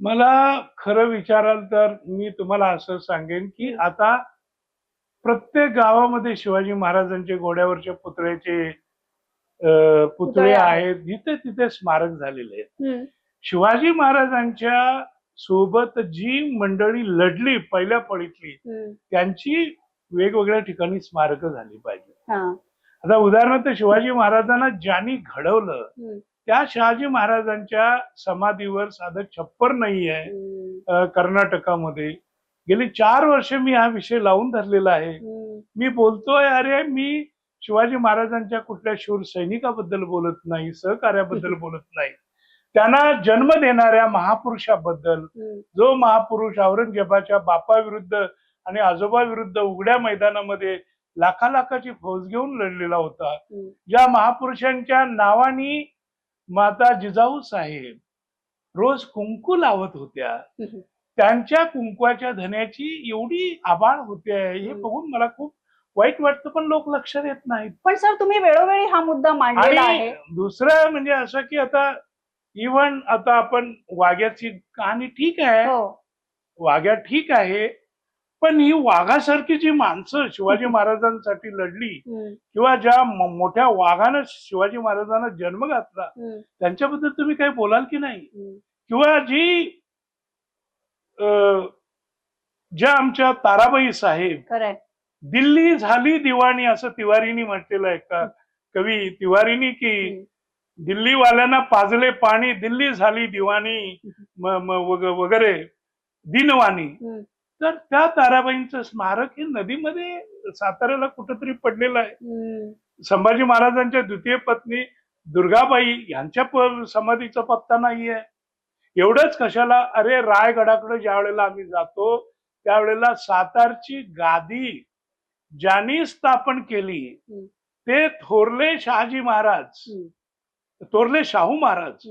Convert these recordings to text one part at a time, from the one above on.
मला खरं विचाराल तर मी तुम्हाला असं सांगेन की आता प्रत्येक गावामध्ये शिवाजी महाराजांचे घोड्यावरचे पुतळ्याचे पुतळे आहेत. जिथे तिथे स्मारक झालेले आहेत. शिवाजी महाराजांच्या सोबत जी मंडळी लढली पहिल्या हम्म. त्यांची वेगवेगळ्या ठिकाणी स्मारक झाली पाहिजे हा. आता उदाहरणार्थ शिवाजी महाराजांना ज्यांनी घडवलं. त्या शहाजी महाराजांच्या समाधीवर साधं छप्पर नाही आहे कर्नाटकामध्ये गेली चार वर्ष मी हा विषय लावून धरलेला आहे. मी बोलतोय अरे मी शिवाजी महाराजांच्या कुठल्या शूर सैनिकाबद्दल बोलत नाही सहकार्याबद्दल बोलत नाही त्यांना जन्म देणाऱ्या महापुरुषाबद्दल. जो महापुरुष औरंगजेबाच्या बापाविरुद्ध आणि आजोबाविरुद्ध उघड्या मैदानामध्ये लाखा लाखाची फौज घेऊन लढलेला होता. ज्या महापुरुषांच्या नावानी माता जिजाऊ साहेब रोज कुंकू लावत होत्या. त्यांच्या कुंकवाच्या धन्याची एवढी आबाळ होते हे. बघून मला खूप वाईट वाटतं पण लोक लक्ष देत नाहीत. पण सर तुम्ही वेळोवेळी हा मुद्दा मांडलेला आणि आहे. दुसरं म्हणजे असं की आता इव्हन आता आपण वाघ्याची कहाणी ठीक आहे. हो. वाघ्या ठीक आहे पण ही वाघासारखी जी माणसं शिवाजी महाराजांसाठी लढली. किंवा ज्या मोठ्या वाघानं शिवाजी महाराजांना जन्म घातला. त्यांच्याबद्दल तुम्ही काही बोलाल की नाही. किंवा जी ज्या आमच्या ताराबाई साहेब दिल्ली झाली दिवाणी असं तिवारीनी म्हटलेलं आहे का कवी तिवारीनी की. दिल्लीवाल्यांना पाजले पाणी दिल्ली झाली दिवाणी वगैरे दिनवाणी. तर त्या ताराबाईंचं स्मारक हे नदीमध्ये साताऱ्याला कुठंतरी पडलेलं आहे. संभाजी महाराजांच्या द्वितीय पत्नी दुर्गाबाई यांच्या समाधीचा पत्ता नाहीये एवढंच कशाला अरे रायगडाकडे ज्या वेळेला आम्ही जातो त्यावेळेला सातारची गादी ज्यांनी स्थापन केली. ते थोरले शहाजी महाराज. थोरले शाहू महाराज.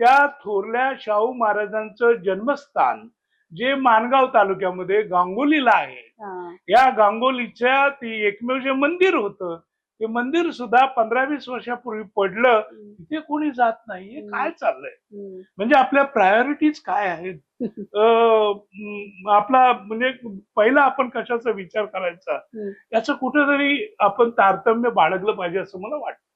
त्या थोरल्या शाहू महाराजांचं जन्मस्थान जे माणगाव तालुक्यामध्ये गांगोलीला आहे. या गांगोलीच्या ती एकमेव जे मंदिर होतं ते मंदिर सुद्धा पंधरा वीस वर्षापूर्वी पडलं. तिथे कोणी जात नाही हे. काय चाललंय. म्हणजे आपल्या प्रायोरिटीज काय आहेत आपला म्हणजे पहिला आपण कशाचा विचार करायचा. याचं कुठेतरी आपण तारतम्य बाळगलं पाहिजे असं मला वाटतं